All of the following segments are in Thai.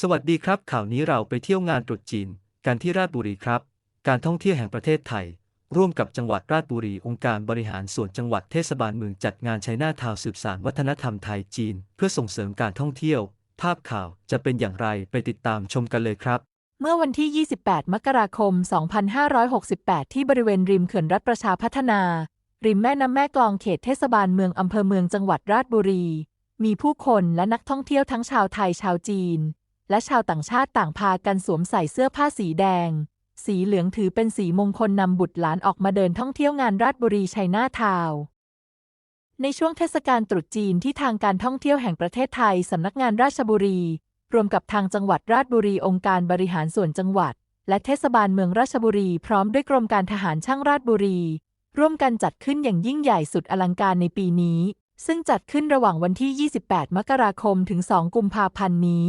สวัสดีครับ ข่าวนี้เราไปเที่ยวงานตรุษจีน กันที่ราชบุรีครับ การท่องเที่ยวแห่งประเทศไทย ร่วมกับจังหวัดราชบุรีองค์การบริหารส่วนจังหวัดเทศบาลเมืองจัดงานชัยนาทาวสืบสานวัฒนธรรมไทยจีน เพื่อส่งเสริมการท่องเที่ยว ภาพข่าวจะเป็นอย่างไรไปติดตามชมกันเลยครับ เมื่อวันที่ 28 มกราคม 2568 ที่บริเวณริมเขื่อนรัฐประชาพัฒนา ริมแม่น้ำแม่กลองเขตเทศบาลเมืองอำเภอเมืองจังหวัดราชบุรี มีผู้คนและนักท่องเที่ยวทั้งชาวไทยชาวจีน และชาวต่างชาติต่างพากันสวมใส่เสื้อผ้าสีแดง สีเหลืองถือเป็นสีมงคลนำบุตรหลานออกมาเดินท่องเที่ยวงานราชบุรีชัยนาทาวในช่วงเทศกาลตรุษจีนที่ทางการท่องเที่ยวแห่งประเทศไทยสำนักงานราชบุรี รวมกับทางจังหวัดราชบุรีองค์การบริหารส่วนจังหวัด และเทศบาลเมืองราชบุรีพร้อมด้วยกรมการทหารช่างราชบุรี ร่วมกันจัดขึ้นอย่างยิ่งใหญ่สุดอลังการในปีนี้ ซึ่งจัดขึ้นระหว่างวันที่ 28 มกราคมถึง 2 กุมภาพันธ์นี้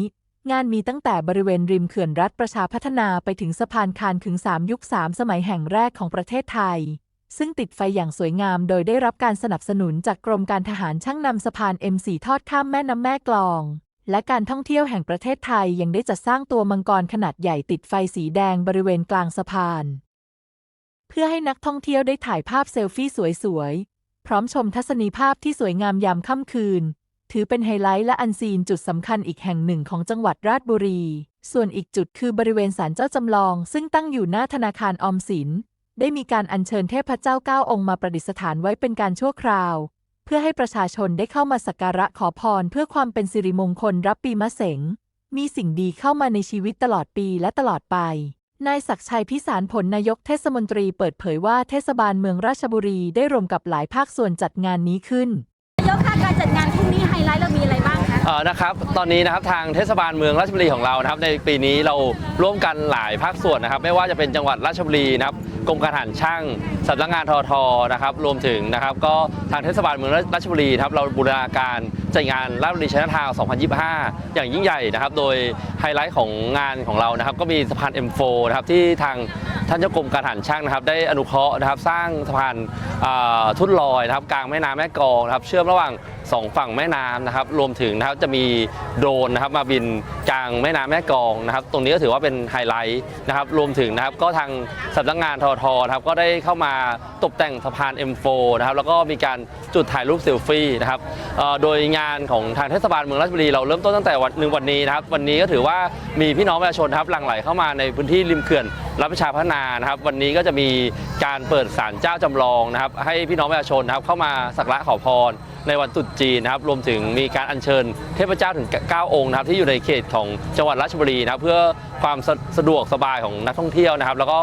งานมีตั้งแต่บริเวณริมเขื่อนรัฐประชาพัฒนาไปถึงสะพานคานขึงสามยุคสามสมัยแห่งแรกของประเทศไทย ซึ่งติดไฟอย่างสวยงามโดยได้รับการสนับสนุนจากกรมการทหารช่างนำสะพาน M4 ทอดข้ามแม่น้ำแม่กลอง และการท่องเที่ยวแห่งประเทศไทยยังได้จัดสร้างตัวมังกรขนาดใหญ่ติดไฟสีแดงบริเวณกลางสะพาน เพื่อให้นักท่องเที่ยวได้ถ่ายภาพเซลฟี่สวยๆพร้อมชมทัศนีภาพที่สวยงามยามค่ำคืน ถือเป็นไฮไลท์และอันซีนจุดสำคัญอีกแห่งหนึ่งของจังหวัดราชบุรี ส่วนอีกจุดคือบริเวณศาลเจ้าจำลอง ซึ่งตั้งอยู่หน้าธนาคารออมสิน ได้มีการอัญเชิญเทพเจ้าเก้าองค์มาประดิษฐานไว้เป็นการชั่วคราว เพื่อให้ประชาชนได้เข้ามาสักการะขอพร เพื่อความเป็นสิริมงคลรับปีมะเสงมีสิ่งดีเข้ามาในชีวิตตลอดปีและตลอดไปนายศักชัยพิสารผลนายกเทศมนตรีเปิดเผยว่าเทศบาลเมืองราชบุรีได้รวมกับหลายภาคส่วนจัดงานนี้ขึ้นนายกคะการจัดงานพรุ่งนี้ไฮ อ่อนะครับตอนนี้นะครับทางเทศบาลเมืองราชบุรีของเรานะครับ ในปีนี้เราร่วมกันหลายภาคส่วนนะครับ ไม่ว่าจะเป็นจังหวัดราชบุรีนะครับกรมการทหารช่างสำนักงานทอทนะครับ รวมถึงนะครับ ก็ทางเทศบาลเมืองราชบุรีครับเราบูรณาการจัดงานราชบุรีชนะทาว2025 อย่างยิ่งใหญ่นะครับ โดยไฮไลท์ของงานของเรานะครับ ก็มีสะพาน M4 นะครับที่ทาง ท่านเจ้ากรมการทหารช่างนะครับ ได้อนุเคราะห์นะครับสร้างสะพานทุ่นลอยนะครับกลางแม่น้ำแม่กองนะครับเชื่อมระหว่างสองฝั่งแม่น้ำนะครับรวมถึงนะครับจะมีโดรนนะครับมาบินกลางแม่น้ำแม่กองนะครับตรงนี้ก็ถือว่าเป็นไฮไลท์นะครับรวมถึงนะครับก็ทางสำนักงานทอทนะครับก็ได้เข้ามาตกแต่งสะพาน M4 นะครับแล้วก็มีการจุดถ่ายรูปเซลฟี่นะครับโดยงานของทางเทศบาลเมืองราชบุรีเราเริ่มต้นตั้งแต่วันหนึ่งวันนี้นะครับวันนี้ก็ถือว่า มีพี่น้องประชาชนครับหลั่งไหลเข้ามาในพื้นที่ริมเขื่อนรับประชาพัฒนานะครับ วันนี้ก็จะมีการเปิดศาลเจ้าจำลองนะครับ ให้พี่น้องประชาชนนะครับเข้ามาสักการะขอพรในวันตรุษจีนนะครับรวมถึงมีการอัญเชิญเทพเจ้าถึง 9 องค์นะครับที่อยู่ในเขตของจังหวัดราชบุรีนะครับเพื่อความสะดวกสบายของนักท่องเที่ยวนะครับ แล้วก็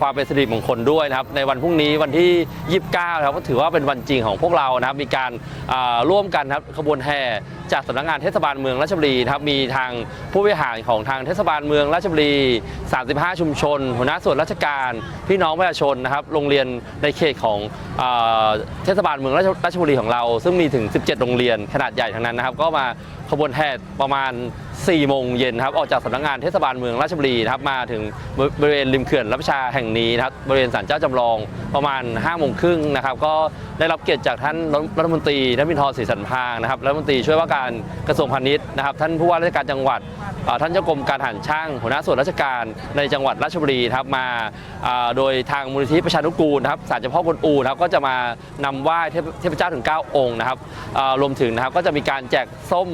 ความเป็นสิริมงคลด้วยนะครับในวันพรุ่งนี้วันที่ 29ครับก็ถือว่าเป็นวันจริงของพวกเรานะครับมีการร่วมกันครับขบวนแห่จากสำนักงานเทศบาลเมืองราชบุรีนะครับมีทางผู้บริหารของทางเทศบาลเมืองราชบุรี 35 ชุมชน หัวหน้าส่วนราชการ พี่น้องประชาชนนะครับโรงเรียนในเขตของเอเทศบาลเมืองราชราชบุรีของเรา ซึ่งมีถึง 17 โรงเรียนขนาดใหญ่ทั้งนั้นนะครับ ก็มาขบวนแห่ประมาณ4โมงเย็นครับออกจากสำนักงานเทศบาลเมืองราชบุรีนะครับมาถึงบริเวณริมเขื่อนรับชาแห่งนี้นะครับบริเวณศาลเจ้าจำลองประมาณ5โมงครึ่งนะครับก็ได้รับเกียรติจากท่านรัฐมนตรีนพินทรศรีสันพางนะครับรัฐมนตรีช่วยว่าการกระทรวงพาณิชย์นะครับท่านผู้ว่าราชการจังหวัดท่านเจ้ากรมการทหารช่างหัวหน้าส่วนราชการในจังหวัดราชบุรีครับมาโดยทางมูลนิธิประชานุกูลนะครับศาลเจ้าพ่อกวนอูนะครับก็จะมานำไหว้เทพเทพเจ้าถึง 9 องค์นะครับรวมถึงนะครับก็จะมีการแจกส้ม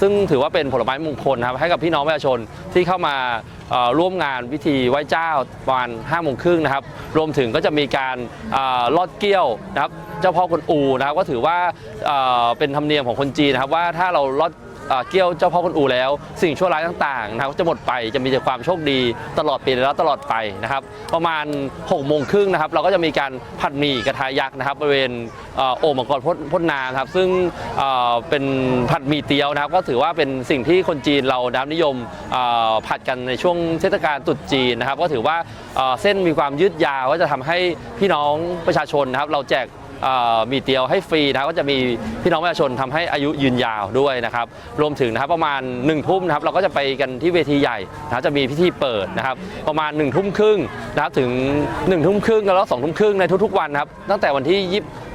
ซึ่งถือว่าเป็นผลไม้มงคลนะครับให้กับพี่น้องประชาชนที่เข้ามาร่วมงานพิธีไหว้เจ้าประมาณ5โมงครึ่งนะครับ รวมถึงก็จะมีการอลอดเกี้ยวนะครับ เจ้าพ่อคนอูนะครับก็ถือว่าเป็นธรรมเนียมของคนจีนนะครับว่าถ้าเราลอด เกี้ยวเจ้าพ่อกวนอูแล้ว สิ่งชั่วร้ายต่างๆนะครับจะหมดไปจะมีแต่ความโชคดีตลอดปีและตลอดไปนะครับ ประมาณ6โมงครึ่งนะครับเราก็จะมีการผัดหมี่กระทายักษ์นะครับบริเวณโอ่งมังกรพ่นพ่นน้ำครับซึ่งเป็นผัดหมี่เตียวนะครับ ก็ถือว่าเป็นสิ่งที่คนจีนเรานะครับนิยมผัดกันในช่วงเทศกาลตรุษจีนนะครับ ก็ถือว่าเส้นมีความยืดยาวก็จะทำให้พี่น้องประชาชนนะครับ เราแจก มีเตียวให้ฟรีนะครับก็จะมีพี่น้องประชาชนทำให้อายุยืนยาวด้วยนะครับรวมถึงนะครับประมาณ1นึ่ทุ่มนะครับเราก็จะไปกันที่เวทีใหญ่นะจะมีพิธีเปิดนะครับประมาณ1นึ่ทุ่มครึ่งนะครับถึง1นึ่ทุ่มครึ่งแล้วสองทุ่มครึ่งในทุกๆวันนะครับตั้งแต่วันที่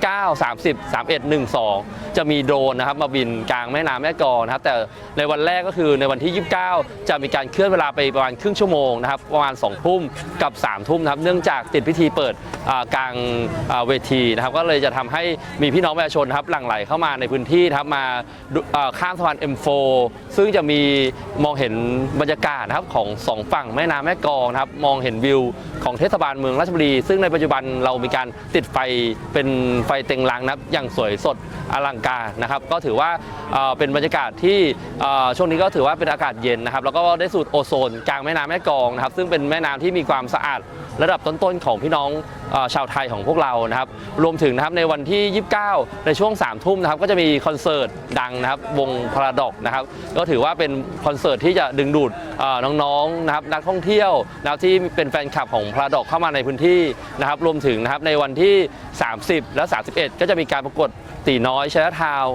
9 30 31 12 จะมีโดรนนะครับมาบินกลางแม่น้ำแม่กลองนะครับแต่ในวันแรกก็คือในวันที่ 29 จะมีการเคลื่อนเวลาไปประมาณครึ่งชั่วโมงนะครับประมาณ2ทุ่มกับ3ทุ่มนะครับเนื่องจากติดพิธีเปิดกลางเวทีนะครับก็เลยจะทำให้มีพี่น้องประชาชนครับหลั่งไหลเข้ามาในพื้นที่นะครับมาข้ามสะพาน M4 ซึ่งจะมีมองเห็นบรรยากาศนะครับของสองฝั่งแม่น้ำแม่กองนะครับมองเห็นวิวของเทศบาลเมืองราชบุรี ซึ่งในปัจจุบันเรามีการติดไฟเป็นไฟเต็งลังนะครับอย่างสวยสดอลังการนะครับ ก็ถือว่าเอ่อเป็นบรรยากาศที่ช่วงนี้ก็ถือว่าเป็นอากาศเย็นนะครับ แล้วก็ได้สูดโอโซนกลางแม่น้ำแม่กองนะครับ ซึ่งเป็นแม่น้ำที่มีความสะอาดระดับต้นๆของพี่น้องออชาวไทยของพวกเรานะครับ รวมถึงนะครับในวันที่ 29 ในช่วง 3 ทุ่มนะครับ ก็จะมีคอนเสิร์ตดังนะครับ วงพาราดอกนะครับ ก็ถือว่าเป็นคอนเสิร์ตที่จะดึงดูดน้องๆนะครับ นักท่องเที่ยวนะครับที่เป็นแฟนคลับของพาราดอกเข้ามาในพื้นที่นะครับ รวมถึงนะครับในวันที่ 30 และ31 ก็จะมีการประกวดตีน้อยชนะทาว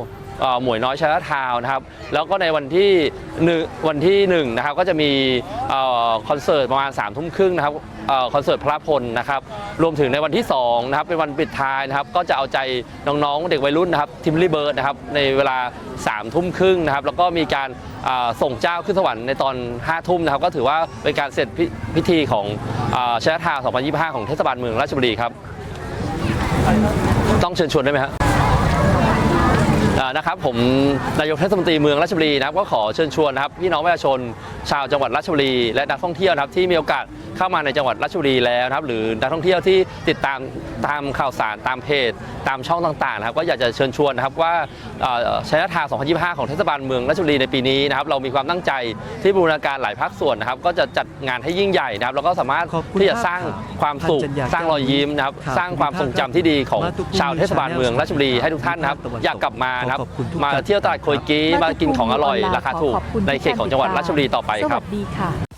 หมวยน้อยชนะทาวนะครับแล้วก็ในวันที่หนึ่งวันที่หนึ่งนะครับก็จะมีออคอนเสิร์ตประมาณ3ามทุ่มครึ่งนะครับออคอนเสิร์ตพระพลนะครับรวมถึงในวันที่2นะครับเป็นวันปิดท้ายนะครับก็จะเอาใจน้องๆเด็กวัยรุ่นนะครับทิมลี่เบิร์ดนะครับในเวลา3ามทุ่มครึ่งนะครับแล้วก็มีการส่งเจ้าขึ้นสวรรค์ในตอน5้าทุ่มนะครับก็ถือว่าเป็นการเสร็จพิพธีของเอ่อชนะทาว 2025 ของเทศบาลเมืองราชบุรีครับ ต้องเชิญชวนได้ไหมฮะ นะครับผมนายกเทศมนตรีเมืองราชบุรีนะครับก็ขอเชิญชวนนะครับพี่น้องประชาชนชาวจังหวัดราชบุรี และนักท่องเที่ยวนะครับที่มีโอกาสเข้ามาในจังหวัดราชบุรีแล้วนะครับหรือนักท่องเที่ยวที่ติดตามตามข่าวสารตามเพจ ตามช่องต่างๆนะครับก็อยากจะเชิญชวนนะครับว่าชัยนาทา2025 ของเทศบาลเมืองราชบุรีในปีนี้นะครับเรามีความตั้งใจที่บูรณาการหลายภาคส่วนนะครับก็จะจัดงานให้ยิ่งใหญ่นะครับแล้วก็สามารถขอบคุณที่จะสร้างมากครับความสุขท่านจัญญาสร้างรอยยิ้มนะครับครับสร้างความทรงจำที่ดีของมาตุภูมิชาวเทศบาลเมืองราชบุรีให้ทุกท่านนะครับตะวันตกอยากกลับมานะครับขอบคุณทุกมาท่าน เที่ยวตลาดโคยกี้มากินของอร่อยราคาถูกขอบคุณในเขตของจังหวัดราชบุรีต่อไปสครัวับสดีค่ะ